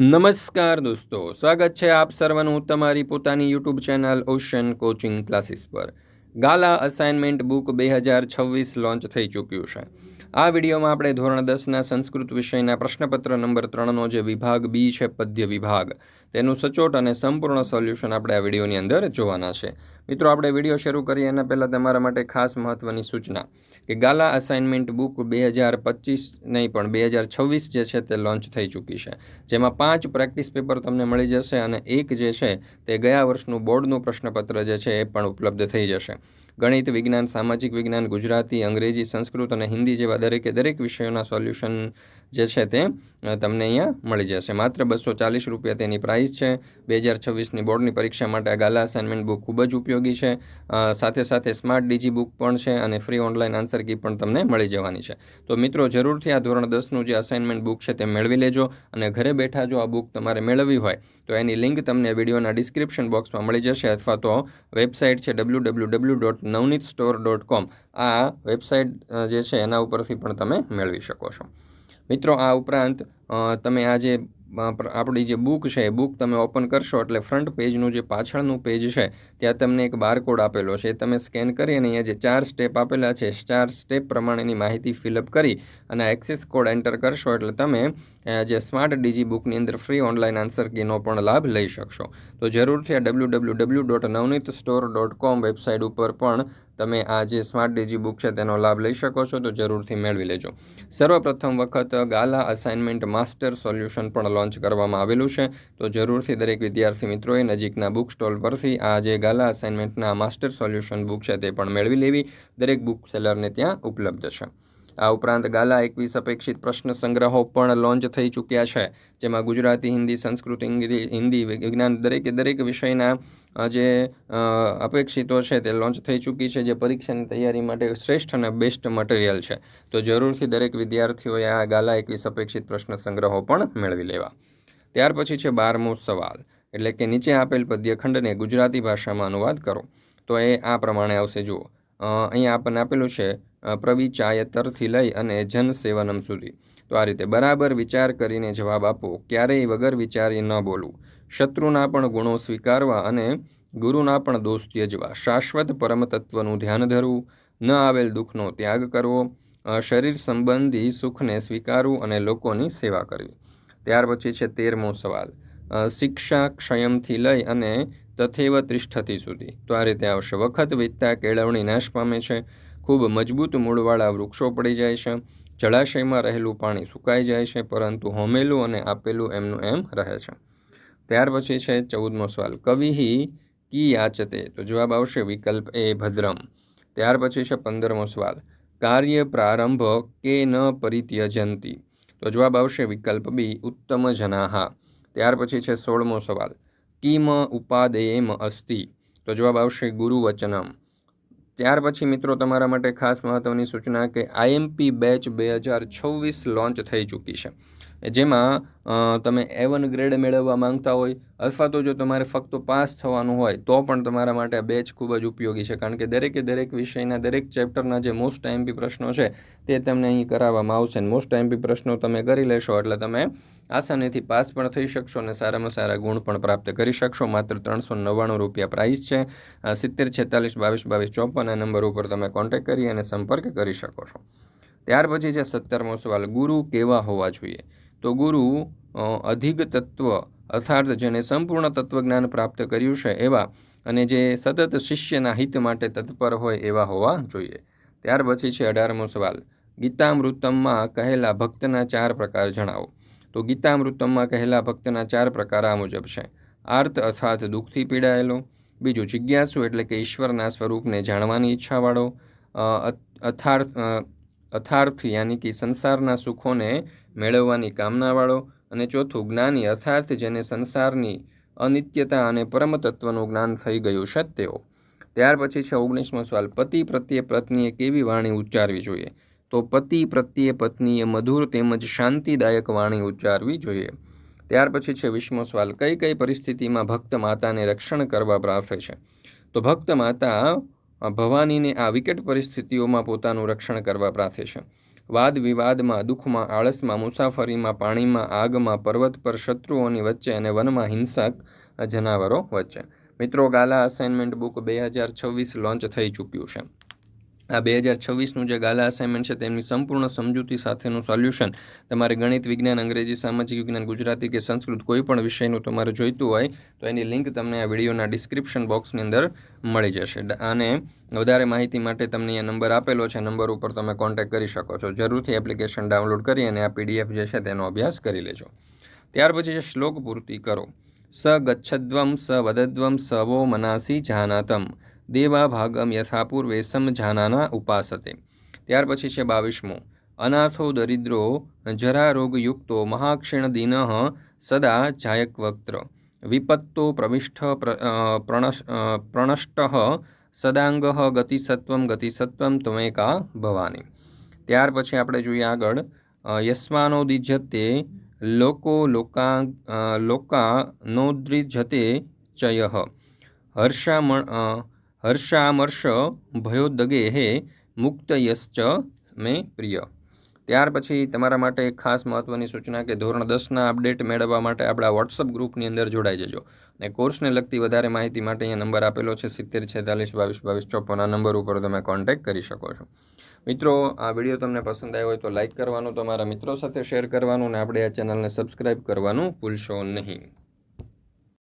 નમસ્કાર દોસ્તો, સ્વાગત છે આપ સર્વનું તમારી પોતાની YouTube channel Ocean coaching classes પર. ગાલા અસાઇનમેન્ટ બુક બે હજાર છવ્વીસ લોન્ચ થઈ ચૂક્યું છે. આ વિડીયોમાં આપણે ધોરણ દસના સંસ્કૃત વિષયના પ્રશ્નપત્ર નંબર ત્રણનો જે વિભાગ બી છે, પદ્ય વિભાગ તેનું સચોટ અને સંપૂર્ણ સોલ્યુશન આપણે આ વિડીયોની અંદર જોવાના છે. મિત્રો, આપણે વીડિયો શરૂ કરીએ એના પહેલાં તમારા માટે ખાસ મહત્ત્વની સૂચના કે ગાલા અસાઇનમેન્ટ બુક બે હજાર પચીસ નહીં, પણ બે હજાર છવ્વીસ જે છે તે લોન્ચ થઈ ચૂકી છે. જેમાં પાંચ પ્રેક્ટિસ પેપર તમને મળી જશે અને એક જે છે તે ગયા વર્ષનું બોર્ડનું પ્રશ્નપત્ર જે છે એ પણ ઉપલબ્ધ થઈ જશે. ગણિત, વિજ્ઞાન, સામાજિક વિજ્ઞાન, ગુજરાતી, અંગ્રેજી, સંસ્કૃત અને હિન્દી જેવા દરેકે દરેક વિષયોના સોલ્યુશન જે છે તે તમને અહીંયા મળી જશે. માત્ર બસો ચાલીસ રૂપિયા તેની પ્રાઇસ છે. બે હજાર છવ્વીસની બોર્ડની પરીક્ષા માટે આ ગાલા અસાઇનમેન્ટ બુક ખૂબ જ ઉપયોગી છે. સાથે સાથે સ્માર્ટ ડીજી બુક પણ છે અને ફ્રી ઓનલાઈન આન્સર કી પણ તમને મળી જવાની છે. તો મિત્રો, જરૂરથી આ ધોરણ દસનું જે અસાઇનમેન્ટ બુક છે તે મેળવી લેજો અને ઘરે બેઠા જો આ બુક તમારે મેળવવી હોય, તો એની લિંક તમને વિડીયોના ડિસ્ક્રિપ્શન બોક્સમાં મળી જશે અથવા તો વેબસાઇટ છે W W W dot Navneet store dot com આ વેબસાઇટ જે છે એના ઉપરથી પણ તમે મેળવી શકો છો. મિત્રો, આ ઉપરાંત તમે આ જે આપણી જે બુક છે, એ બુક તમે ઓપન કરશો એટલે ફ્રન્ટ પેજનું જે પાછળનું પેજ છે, ત્યાં તમને એક બારકોડ આપેલો છે. એ તમે સ્કેન કરી અને અહીંયા જે ચાર સ્ટેપ આપેલા છે, ચાર સ્ટેપ પ્રમાણેની માહિતી ફિલઅપ કરી અને એક્સેસ કોડ એન્ટર કરશો એટલે તમે જે સ્માર્ટ ડીજી બુકની અંદર ફ્રી ઓનલાઈન આન્સર કીનો પણ લાભ લઈ શકશો. તો જરૂરથી આ W W W dot Navneet store dot com website ઉપર પણ તમે આ જે સ્માર્ટ ડીજી બુક છે, તેનો લાભ લઈ શકો છો, તો જરૂરથી મેળવી લેજો. સર્વપ્રથમ વખત ગાલા અસાઇનમેન્ટ માસ્ટર સોલ્યુશન પણ લોન્ચ કરવામાં આવેલું છે, તો જરૂરથી દરેક વિદ્યાર્થી મિત્રોએ નજીકના બુક સ્ટોલ પરથી આ જે ગાલા અસાઇનમેન્ટના માસ્ટર સોલ્યુશન બુક છે, તે પણ મેળવી લેવી. દરેક બુક સેલરને ત્યાં ઉપલબ્ધ છે. આ ઉપરાંત ગાલા એકવીસ અપેક્ષિત પ્રશ્ન સંગ્રહો પણ લોન્ચ થઈ ચૂક્યા છે, જેમાં ગુજરાતી, હિન્દી, સંસ્કૃત હિન્દી વિજ્ઞાન દરેકે, દરેક વિષયના જે અપેક્ષિતો છે તે લોન્ચ થઈ ચૂકી છે, જે પરીક્ષાની તૈયારી માટે શ્રેષ્ઠ અને બેસ્ટ મટીરિયલ છે. તો જરૂરથી દરેક વિદ્યાર્થીઓએ આ ગાલા એકવીસ અપેક્ષિત પ્રશ્ન સંગ્રહો પણ મેળવી લેવા. ત્યાર પછી છે બારમો સવાલ, એટલે કે નીચે આપેલ પદ્યખંડને ગુજરાતી ભાષામાં અનુવાદ કરો. તો એ આ પ્રમાણે આવશે, જુઓ. અહીંયા આપણને આપેલું છે પ્રવિચાયતરથી લઈ અને જન સેવનમ સુધી. તો આ રીતે બરાબર વિચાર કરીને જવાબ આપો, ક્યારેય વગર વિચારી ન બોલવું. શત્રુના પણ ગુણો સ્વીકારવા અને ગુરુના પણ દોષ ત્યજવા. શાશ્વત પરમ તત્વનું ધ્યાન ધરવું, ન આવેલ દુઃખનો ત્યાગ કરવો શરીર સંબંધી સુખને સ્વીકારવું અને લોકોની સેવા કરવી. ત્યાર પછી છે તેરમો સવાલ. શિક્ષા ક્ષયમથી લઈ અને તથેવ ત્રિષ્ઠતી સુધી. તો આ રીતે આવશે. વખત વીતતા કેળવણી નાશ પામે છે. ખૂબ મજબૂત મૂળવાળા વૃક્ષો પડી જાય છે. જળાશયમાં રહેલું પાણી સુકાઈ જાય છે, પરંતુ હોમેલું અને આપેલું એમનું એમ રહે છે. ત્યાર પછી છે ચૌદમો સવાલ. કવિહી કી યાચતે? તો જવાબ આવશે વિકલ્પ એ, ભદ્રમ. ત્યાર પછી છે પંદરમો સવાલ. કાર્ય પ્રારંભ કે ન પરિત્યજંતી? તો જવાબ આવશે વિકલ્પ બી, ઉત્તમ જનાહા. ત્યાર પછી છે સોળમો સવાલ. કિમ ઉપાદેયમ અસ્તિ? તો જવાબ આવશે ગુરુવચનમ. ત્યાર પછી મિત્રો તમારા માટે ખાસ મહત્ત્વની સૂચના કે આઈએમપી બેચ બે હજાર છવ્વીસ લોન્ચ થઈ ચૂકી છે. જેમાં તમે એ વન ગ્રેડ મેળવવા માંગતા હોય, અથવા તો જો તમારે ફક્ત પાસ થવાનું હોય, તો પણ તમારા માટે આ બેચ ખૂબ જ ઉપયોગી છે. કારણ કે દરેકે દરેક વિષયના, દરેક ચેપ્ટરના જે મોસ્ટ આઈએમપી પ્રશ્નો છે, તે તમને અહીં કરાવવામાં આવશે. અને મોસ્ટ આઈએમપી પ્રશ્નો તમે કરી લેશો, એટલે તમે આસાનીથી પાસ પણ થઈ શકશો અને સારામાં સારા ગુણ પણ પ્રાપ્ત કરી શકશો. માત્ર ત્રણસો નવ્વાણું રૂપિયા પ્રાઇસ છે. સિત્તેર, છેતાલીસ, બાવીસ બાવીસ, ચોપન આ નંબર ઉપર તમે કોન્ટેક્ટ કરી અને સંપર્ક કરી શકો છો. ત્યાર પછી છે સત્તરમો સવાલ, ગુરુ કેવા હોવા જોઈએ? તો ગુરુ અધિક તત્વ અર્થાર્થ જેને સંપૂર્ણ તત્વજ્ઞાન પ્રાપ્ત કર્યું છે એવા અને જે સતત શિષ્યના હિત માટે તત્પર હોય એવા હોવા જોઈએ. ત્યાર પછી છે અઢારમો સવાલ, ગીતામૃતમમાં કહેલા ભક્તના ચાર પ્રકાર જણાવો. તો ગીતામૃતમમાં કહેલા ભક્તના ચાર પ્રકાર આ મુજબ છે. આર્ત અર્થાત દુઃખથી પીડાયેલો બીજું જિજ્ઞાસુ એટલે કે ઈશ્વરના સ્વરૂપને જાણવાની ઈચ્છાવાળો અથાર્થ અથાર્થ યાની કે સંસારના સુખોને મેળવવાની કામનાવાળો અને ચોથું જ્ઞાની અર્થાર્થ જેને સંસારની અનિત્યતા અને પરમતત્વનું જ્ઞાન થઈ ગયું છે તેઓ ત્યાર પછી છે, ઓગણીસમો સવાલ, પતિ પ્રત્યે પત્નીએ કેવી વાણી ઉચ્ચારવી જોઈએ? તો પતિ પ્રત્યે પત્નીએ મધુર તેમજ શાંતિદાયક વાણી ઉચ્ચારવી જોઈએ. ત્યાર પછી છે વીસમો સવાલ, કઈ કઈ પરિસ્થિતિમાં ભક્ત માતાને રક્ષણ કરવા પ્રાર્થે છે? તો ભક્ત માતા ભવાનીને આ વિકટ પરિસ્થિતિઓમાં પોતાનું રક્ષણ કરવા પ્રાર્થે છે. વાદ વિવાદમાં, દુઃખમાં, આળસમાં, મુસાફરીમાં, પાણીમાં, આગમાં, પર્વત પર શત્રુઓની વચ્ચે અને વનમાં હિંસક જનાવરો વચ્ચે. મિત્રો, ગાલા અસાઇનમેન્ટ બુક બે હજાર છવ્વીસ લોન્ચ થઈ ચૂક્યું છે. આ બે હજાર છવ્વીસનું જે ગાલા અસાઇનમેન્ટ છે, તેમની સંપૂર્ણ સમજૂતી સાથેનું સોલ્યુશન તમારે ગણિત વિજ્ઞાન, અંગ્રેજી, સામાજિક વિજ્ઞાન, ગુજરાતી કે સંસ્કૃત કોઈ પણ વિષયનું તમારે જોઈતું હોય, તો એની લિંક તમને આ વિડીયોના ડિસ્ક્રિપ્શન બોક્સની અંદર મળી જશે. અને વધારે માહિતી માટે તમને આ નંબર આપેલો છે. નંબર ઉપર તમે કોન્ટેક્ટ કરી શકો છો. જરૂરથી એપ્લિકેશન ડાઉનલોડ કરી અને આ પીડીએફ જે છે, તેનો અભ્યાસ કરી લેજો. ત્યાર પછી જે શ્લોક પૂર્તિ કરો. સ ગચ્છદ્વમ, સ વદદ્વમ, સ વો મનાસી જાનાતમ. દેવા ભાગમ યથા પૂર્વે સમજાનાના ઉપાસતે. ત્યાર પછી છે બાવીસમો. અનાથો દરિદ્રો જરા રોગયુક્તો મહાક્ષીણ દિન સદા જાયકવક્ત્ર. વિપત્તો પ્રવિષ્ઠ પ્રણશ પ્રણષ્ટ સદાંગ ગતિસત્વમ ગતિસત્વમ ત્વમેકા ભવાની. ત્યાર પછી આપણે જોઈએ આગળ અ, યસ્માનો દિજ્યતે લોકો લોકા લોકાનોદ્રિજતે ચય. હર્ષામણ અ, ભયો ભયોદગે હે મુક્તયશ્ચ મેં પ્રિય. ત્યાર પછી તમારા માટે એક ખાસ મહત્ત્વની સૂચના કે ધોરણ દસના અપડેટ મેળવવા માટે આપણા વોટ્સઅપ ગ્રુપની અંદર જોડાઈ જજો. અને કોર્સને લગતી વધારે માહિતી માટે અહીંયા નંબર આપેલો છે સિત્તેર છેતાલીસ બાવીસ બાવીસ ચોપન. આ નંબર ઉપર તમે કોન્ટેક્ટ કરી શકો છો. મિત્રો આ વીડિયો તમને પસંદ આવ્યો હોય તો લાઇક કરવાનું તમારા મિત્રો સાથે શેર કરવાનું અને આપણે આ ચેનલને સબસ્ક્રાઇબ કરવાનું ભૂલશો નહીં.